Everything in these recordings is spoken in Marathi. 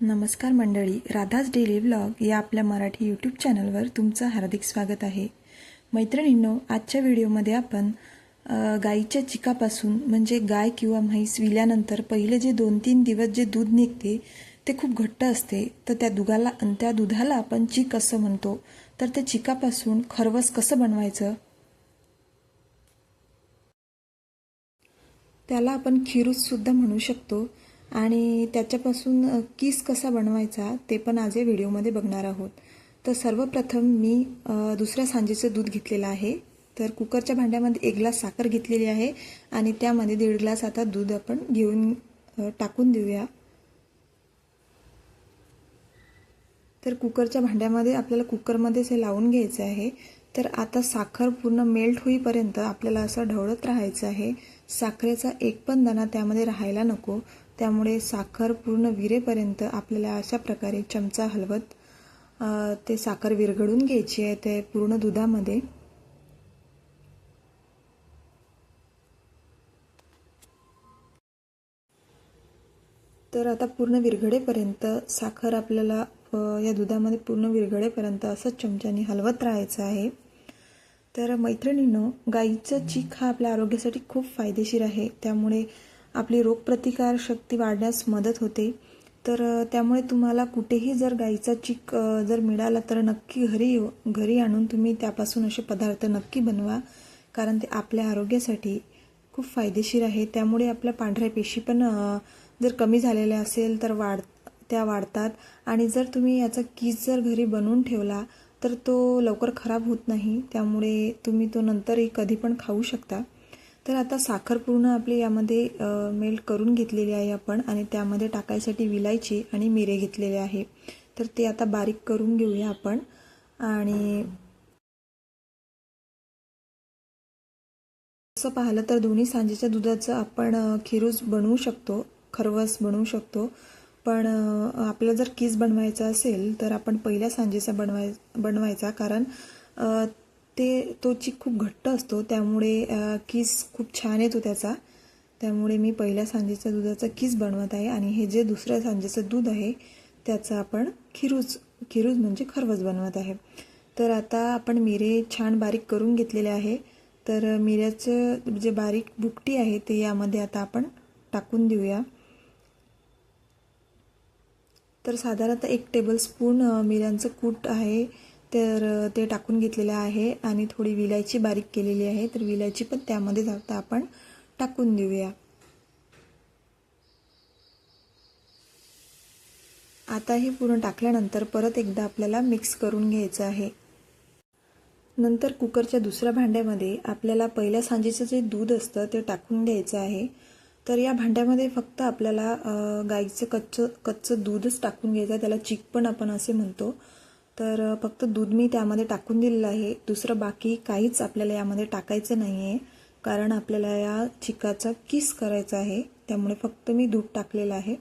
नमस्कार मंडळी राधाज डेली व्लॉग या आपल्या मराठी यूट्यूब चॅनलवर तुमचं हार्दिक स्वागत आहे. मैत्रिणींनो आजच्या व्हिडिओमध्ये आपण गाईच्या चिकापासून म्हणजे गाय किंवा म्हैस विल्यानंतर पहिले जे दोन तीन दिवस जे दूध निघते ते खूप घट्ट असते. तर त्या दुधाला त्या दुधाला आपण चीक असं म्हणतो. तर त्या चिकापासून खरवस कसं बनवायचं? त्याला आपण खिरूससुद्धा म्हणू शकतो. आणि त्याच्यापासून किस कसा बनवायचा ते पण आज या व्हिडिओमध्ये बघणार आहोत. तर सर्वप्रथम मी दुसऱ्या सांजेचं दूध घेतलेलं आहे. तर कुकरच्या भांड्यामध्ये एक ग्लास साखर घेतलेली आहे आणि त्यामध्ये दीड ग्लास आता दूध आपण घेऊन टाकून देऊया. तर कुकरच्या भांड्यामध्ये आपल्याला कुकरमध्येच हे लावून घ्यायचं आहे. तर आता साखर पूर्ण मेल्ट होईपर्यंत आपल्याला असं ढवळत राहायचं आहे. साखरेचा एक पण दाणा त्यामध्ये राहायला नको. त्यामुळे साखर पूर्ण विरेपर्यंत आपल्याला अशा प्रकारे चमचा हलवत ते साखर विरघळून घ्यायची आहे ते पूर्ण दुधामध्ये. तर आता पूर्ण विरघडेपर्यंत साखर आपल्याला या दुधामध्ये पूर्ण विरघडेपर्यंत असं चमच्याने हलवत राहायचं आहे. तर मैत्रिणींनो गाईचं चीक हा आपल्या आरोग्यासाठी खूप फायदेशीर आहे. त्यामुळे आपली रोगप्रतिकार शक्ती वाढण्यास मदत होते. तर त्यामुळे तुम्हाला कुठेही जर गाईचा चीक जर मिळाला तर नक्की घरी येऊ- घरी आणून तुम्ही त्यापासून असे पदार्थ नक्की बनवा. कारण ते आपल्या आरोग्यासाठी खूप फायदेशीर आहे. त्यामुळे आपल्या पांढऱ्या पेशी पण जर कमी झालेल्या असेल तर वाढ त्या वाढतात. आणि जर तुम्ही याचा कीस जर घरी बनवून ठेवला तर तो लवकर खराब होत नाही. त्यामुळे तुम्ही तो नंतरही कधी पण खाऊ शकता. तर आता साखर पूर्ण आपली यामध्ये मेल्ट करून घेतलेली आहे आपण आणि त्यामध्ये टाकायसाठी विलायची आणि मिरे घेतलेले आहे. तर ते आता बारीक करून घेऊया आपण आणि असं पाहिलं तर दोन्ही सांजेच्या दुधाचं आपण अ, खिरूज बनवू शकतो खरवस बनवू शकतो. पण आपलं आपल्याला जर किस बनवायचा असेल तर आपण पहिल्या सांजेचा बनवाय बनवायचा कारण ते तो चीक खूप घट्ट असतो. त्यामुळे किस खूप छान येतो त्याचा. त्यामुळे मी पहिल्या सांजेच्या दुधाचा किस बनवत आहे आणि हे जे दुसऱ्या सांजेचं दूध आहे त्याचं आपण खिरूज खिरूज म्हणजे खरवस बनवत आहे. तर आता आपण मिरे छान बारीक करून घेतलेले आहे. तर मिऱ्याचं जे बारीक बुकटी आहे ते यामध्ये आता आपण टाकून देऊया. तर साधारणतः एक टेबलस्पून मिऱ्यांचं कूट आहे. तर ते टाकून घेतलेलं आहे आणि थोडी विलायची बारीक केलेली आहे. तर विलायची पण त्यामध्ये जाता आपण टाकून देऊया. आता हे पूर्ण टाकल्यानंतर परत एकदा आपल्याला मिक्स करून घ्यायचं आहे. नंतर कुकरच्या दुसऱ्या भांड्यामध्ये आपल्याला पहिल्या सांजेचं जे दूध असतं ते टाकून द्यायचं आहे. तर या भांड्यामध्ये फक्त आपल्याला गाईचं कच्चं कच्चं दूधच टाकून घ्यायचं आहे. त्याला चिक पण आपण असे म्हणतो. तर फक्त दूध मी त्यामध्ये टाकून दिलेलं आहे. दुसरं बाकी काहीच आपल्याला यामध्ये टाकायचं नाही आहे कारण आपल्याला या चिकाचा किस करायचा आहे त्यामुळे फक्त मी दूध टाकलेलं आहे.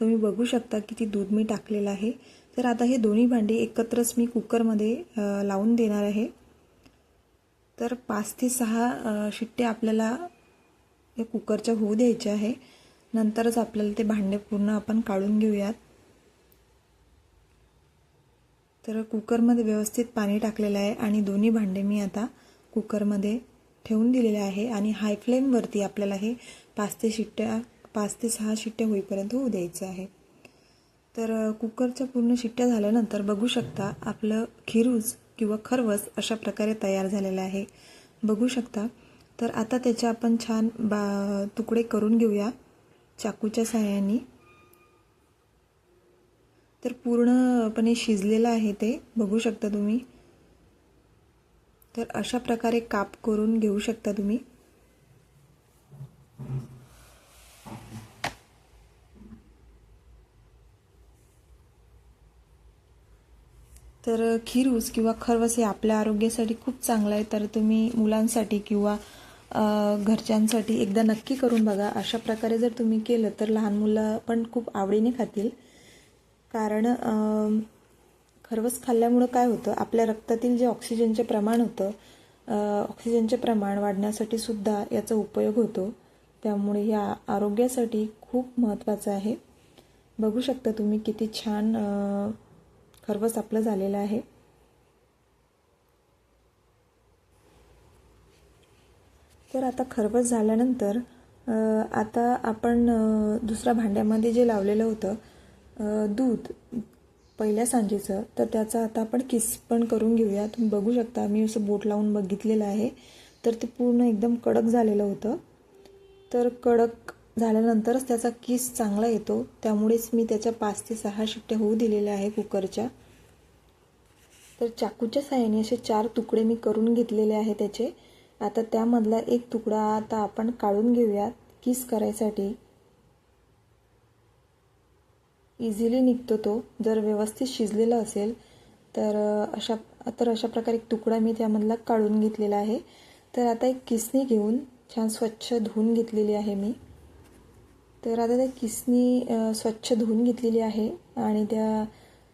तुम्ही बघू शकता किती दूध मी टाकलेलं आहे. तर आता हे दोन्ही भांडी एकत्रच मी कुकरमध्ये लावून देणार आहे. तर पाच ते सहा शिट्टे आपल्याला या कुकरच्या होऊ द्यायच्या आहे. नंतरच आपल्याला ते भांडे पूर्ण आपण काढून घेऊयात. तर कुकरमध्ये व्यवस्थित पाणी टाकलेलं आहे आणि दोन्ही भांडे मी आता कुकरमध्ये ठेवून दिलेले आहे आणि हाय फ्लेमवरती आपल्याला हे पाच ते शिट्ट्या पाच ते सहा शिट्ट्या होईपर्यंत होऊ द्यायचं आहे. तर कुकरच्या पूर्ण शिट्ट्या झाल्यानंतर बघू शकता आपलं खिरूज किंवा खरवस अशा प्रकारे तयार झालेलं आहे. बघू शकता. तर आता त्याचे आपण छान बा तुकडे करून घेऊया चाकूच्या सहाय्याने तर पूर्णपणे शिजलेलं आहे ते. बघू शकता तुम्ही. तर अशा प्रकारे काप करून घेऊ शकता तुम्ही. तर खिरूस किंवा खरवस हे आपल्या आरोग्यासाठी खूप चांगलं आहे. तर तुम्ही मुलांसाठी किंवा घरच्यांसाठी एकदा नक्की करून बघा. अशा प्रकारे जर तुम्ही केलं तर लहान मुलं पण खूप आवडीने खातील. कारण खरवस खाल्ल्यामुळं काय होतं आपल्या रक्तातील जे ऑक्सिजनचे प्रमाण होतं ऑक्सिजनचे प्रमाण वाढण्यासाठी सुद्धा याचा उपयोग होतो. त्यामुळे या आरोग्यासाठी खूप महत्त्वाचं आहे. बघू शकता तुम्ही किती छान खरवस आपलं झालेलं आहे. तर आता खरवस झाल्यानंतर आता आपण दुसऱ्या भांड्यामध्ये जे लावलेलं होतं दूध पहिल्या सांजेचं तर त्याचा आता आपण किस पण करून घेऊया. तुम्ही बघू शकता मी असं बोट लावून बघितलेलं आहे. तर ते पूर्ण एकदम कडक झालेलं होतं. तर कडक झाल्यानंतरच त्याचा किस चांगला येतो. त्यामुळेच मी त्याच्या पाच ते सहा शिट्ट्या होऊ दिलेल्या आहे कुकरच्या. तर चाकूच्या साह्याने असे चार तुकडे मी करून घेतलेले आहे त्याचे. आता त्यामधला एक तुकडा आता आपण काढून घेऊयात किस करायसाठी. इझिली निघतो तो. जर व्यवस्थित शिजलेला असेल तर अशा तर अशा प्रकारे एक तुकडा मी त्यामधला काढून घेतलेला आहे. तर आता एक किसणी घेऊन छान स्वच्छ धुवून घेतलेली आहे मी. तर आता त्या किसनी स्वच्छ धुवून घेतलेली आहे आणि त्या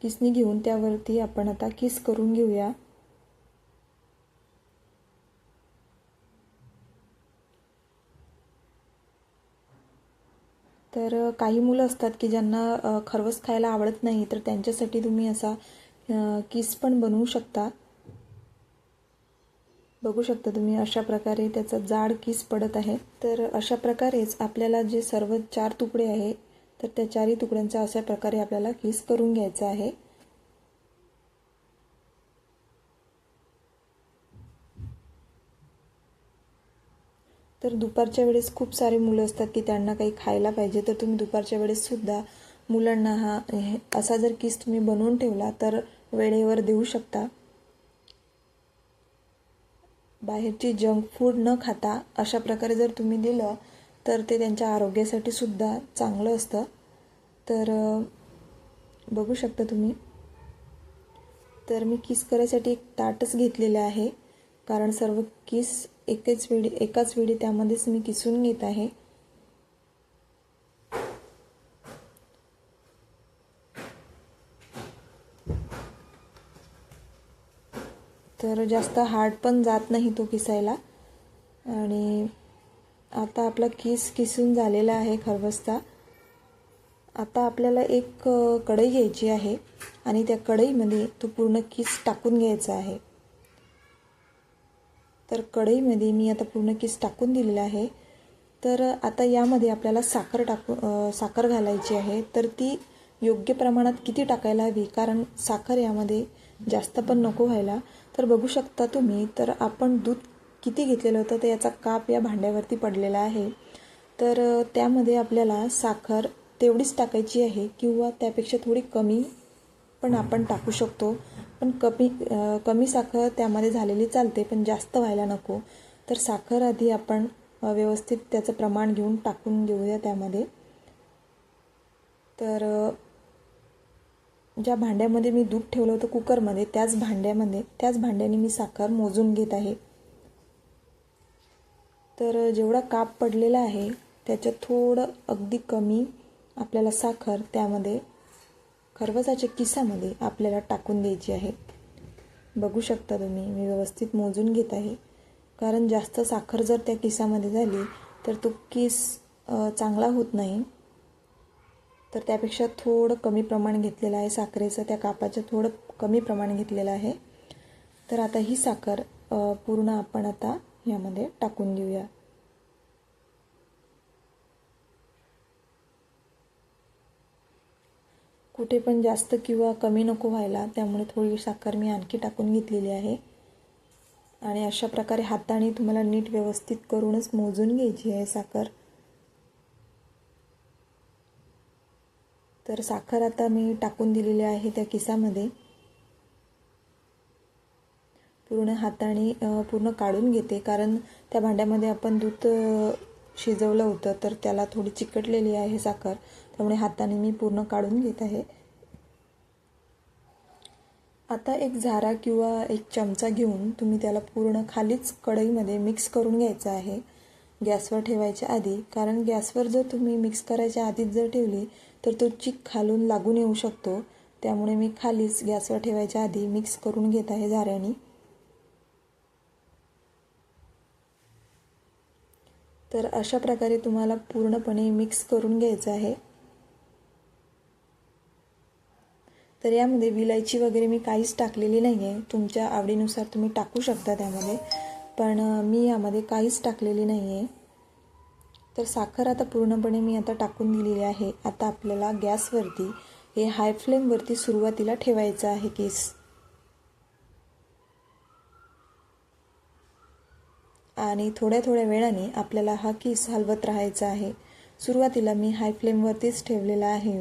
किसनी घेऊन त्यावरती आपण आता किस करून घेऊया. तर काही मुलं असतात की ज्यांना खरवस खायला आवडत नाही तर त्यांच्यासाठी तुम्ही असा किस पण बनवू शकता. बघू शकता तुम्ही अशा प्रकारे त्याचा जाड किस पडत आहे. तर अशा प्रकारेच आपल्याला जे सर्व चार तुकडे आहे तर त्या चारही तुकड्यांचा अशा प्रकारे आपल्याला किस करून घ्यायचा आहे. तर दुपारच्या वेळेस खूप सारे मुलं असतात की त्यांना काही खायला पाहिजे. तर तुम्ही दुपारच्या वेळेससुद्धा मुलांना हा हे- असा जर किस तुम्ही बनवून ठेवला तर वेळेवर देऊ शकता. बाहेरची जंक फूड न खाता अशा प्रकारे जर तुम्ही दिलं तर ते त्यांच्या आरोग्यासाठी सुद्धा चांगलं असतं. तर बघू शकता तुम्ही. तर मी किस करायसाठी एक ताटच घेतलेलं आहे कारण सर्व किस एकच वेळी एकाच वेळी त्यामध्येच मी किसून घेत आहे. तर जास्त हार्ड पण जात नाही तो किसायला. आणि आता आपला किस किसून झालेला आहे खरबस्ता आता आपल्याला एक कढई घ्यायची आहे आणि त्या कढईमध्ये तो पूर्ण किस टाकून घ्यायचा आहे. तर कढईमध्ये मी आता पूर्ण किस टाकून दिलेला आहे. तर आता यामध्ये आपल्याला साखर टाकू साखर घालायची आहे. तर ती योग्य प्रमाणात किती टाकायला हवी? कारण साखर यामध्ये जास्त पण नको व्हायला. तर बघू शकता तुम्ही तर आपण दूध किती घेतलेलं होतं तर याचा काप या भांड्यावरती पडलेला आहे. तर त्यामध्ये आपल्याला साखर तेवढीच टाकायची आहे किंवा त्यापेक्षा थोडी कमी पण आपण टाकू शकतो. पण कमी कमी साखर त्यामध्ये झालेली चालते पण जास्त व्हायला नको. तर साखर आधी आपण व्यवस्थित त्याचं प्रमाण घेऊन टाकून घेऊया त्यामध्ये. तर ज्या भांड्यामध्ये मी दूध ठेवलं होतं कुकरमध्ये त्याच भांड्यामध्ये त्याच भांड्याने मी साखर मोजून घेत आहे. तर जेवढा काप पडलेला आहे त्याच्यात थोडं अगदी कमी आपल्याला साखर त्यामध्ये खरवसाच्या किसामध्ये आपल्याला टाकून द्यायची आहे. बघू शकता तुम्ही मी व्यवस्थित मोजून घेत आहे. कारण जास्त साखर जर त्या किसामध्ये झाली तर तो किस चांगला होत नाही. तर त्यापेक्षा थोडं कमी प्रमाण घेतलेलं आहे साखरेचं त्या कापाचं थोडं कमी प्रमाण घेतलेलं आहे. तर आता ही साखर पूर्ण आपण आता यामध्ये टाकून देऊया. कुठे पण जास्त किंवा कमी नको व्हायला त्यामुळे थोडी साखर मी आणखी टाकून घेतलेली आहे. आणि अशा प्रकारे हाताने तुम्हाला नीट व्यवस्थित करूनच मोजून घ्यायची आहे साखर. तर साखर आता मी टाकून दिलेली आहे त्या किसामध्ये. पूर्ण हाताने पूर्ण काढून घेते कारण त्या भांड्यामध्ये आपण दूध शिजवलं होतं तर त्याला थोडी चिकटलेली आहे साखर. त्यामुळे हाताने मी पूर्ण काढून घेत आहे. आता एक झारा किंवा एक चमचा घेऊन तुम्ही त्याला पूर्ण खालीच कढईमध्ये मिक्स करून घ्यायचं आहे. गॅसवर ठेवायच्या आधी कारण गॅसवर जर तुम्ही मिक्स करायच्या आधीच जर ठेवली तर तो चिक खालून लागून येऊ शकतो. त्यामुळे मी खालीच गॅसवर ठेवायच्या आधी मिक्स करून घेत आहे झाऱ्याने. तर अशा प्रकारे तुम्हाला पूर्णपणे मिक्स करून घ्यायचं आहे. तर यामध्ये विलायची वगैरे मी काहीच टाकलेली नाही आहे तुमच्या आवडीनुसार तुम्ही टाकू शकता त्यामध्ये. पण मी यामध्ये काहीच टाकलेली नाही आहे तर साखर आता पूर्णपणे मी आता टाकून दिलेली आहे. आता आपल्याला गॅसवरती हे हाय फ्लेमवरती सुरुवातीला ठेवायचं आहे केस. आणि थोड्या थोड्या वेळाने आपल्याला हा किस हलवत राहायचा आहे. सुरुवातीला मी हाय फ्लेमवरतीच ठेवलेला आहे.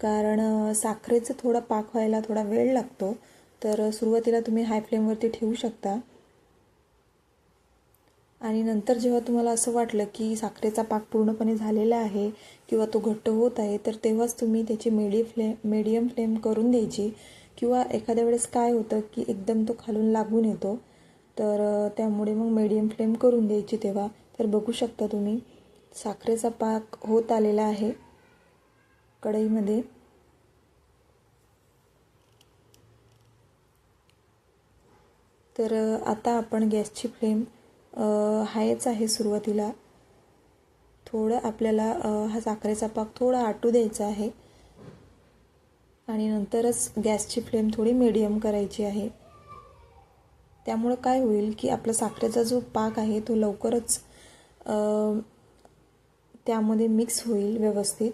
कारण साखरेचं थोडं पाक व्हायला थोडा वेळ लागतो. तर सुरुवातीला तुम्ही हाय फ्लेमवरती ठेवू शकता. आणि नंतर जेव्हा तुम्हाला असं वाटलं की साखरेचा पाक पूर्णपणे झालेला आहे किंवा तो घट्ट होत आहे तर तेव्हाच तुम्ही त्याची मेडी फ्लेम मीडियम फ्लेम करून द्यायची. किंवा एखाद्या वेळेस काय होतं की एकदम तो खालून लागून येतो. तर त्यामुळे मग मीडियम फ्लेम करून द्यायची तेव्हा. तर बघू शकता तुम्ही साखरेचा पाक होत आलेला आहे कढईमध्ये. तर आता आपण गॅसची फ्लेम हायच आहे सुरुवातीला. थोडं आपल्याला हा साखरेचा पाक थोडा आटू द्यायचा आहे. आणि नंतरच गॅसची फ्लेम थोडी मीडियम करायची आहे. त्यामुळं काय होईल की आपला साखरेचा जो पाक आहे तो लवकरच त्यामध्ये मिक्स होईल व्यवस्थित.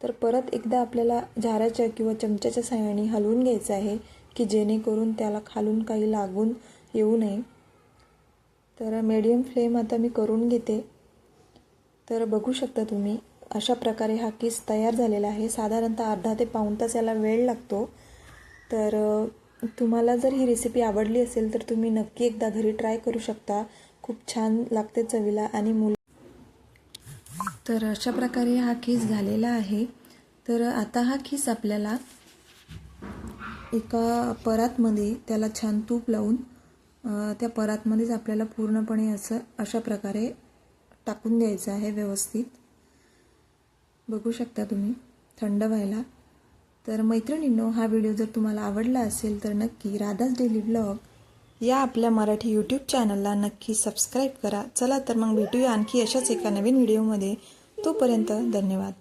तर परत एकदा आपल्याला झाराच्या किंवा चमच्याच्या साहाय्याने हलवून घ्यायचं आहे की जेणेकरून त्याला खालून काही लागून येऊ नये. तर मीडियम फ्लेम आता मी करून घेते. तर बघू शकता तुम्ही अशा प्रकारे हा किस तयार झालेला आहे. साधारणतः अर्धा ते पाऊण तास याला वेळ लागतो. तर तुम्हाला जर ही रेसिपी आवडली असेल तर तुम्ही नक्की एकदा घरी ट्राय करू शकता. खूप छान लागते चवीला आणि मुल तर अशा प्रकारे हा खीस झालेला आहे. तर आता हा खीस आपल्याला एका परातमध्ये त्याला छान तूप लावून त्या परातमध्येच आपल्याला पूर्णपणे असं अशा प्रकारे टाकून द्यायचं आहे व्यवस्थित. बघू शकता तुम्ही थंड व्हायला. तर मैत्रिणींनो हा व्हिडिओ जर तुम्हाला आवडला असेल तर नक्की राधास डेली ब्लॉग या आपल्या मराठी यूट्यूब चॅनलला नक्की सबस्क्राईब करा. चला तर मग भेटूया आणखी अशाच एका नवीन व्हिडिओमध्ये. तोपर्यंत धन्यवाद.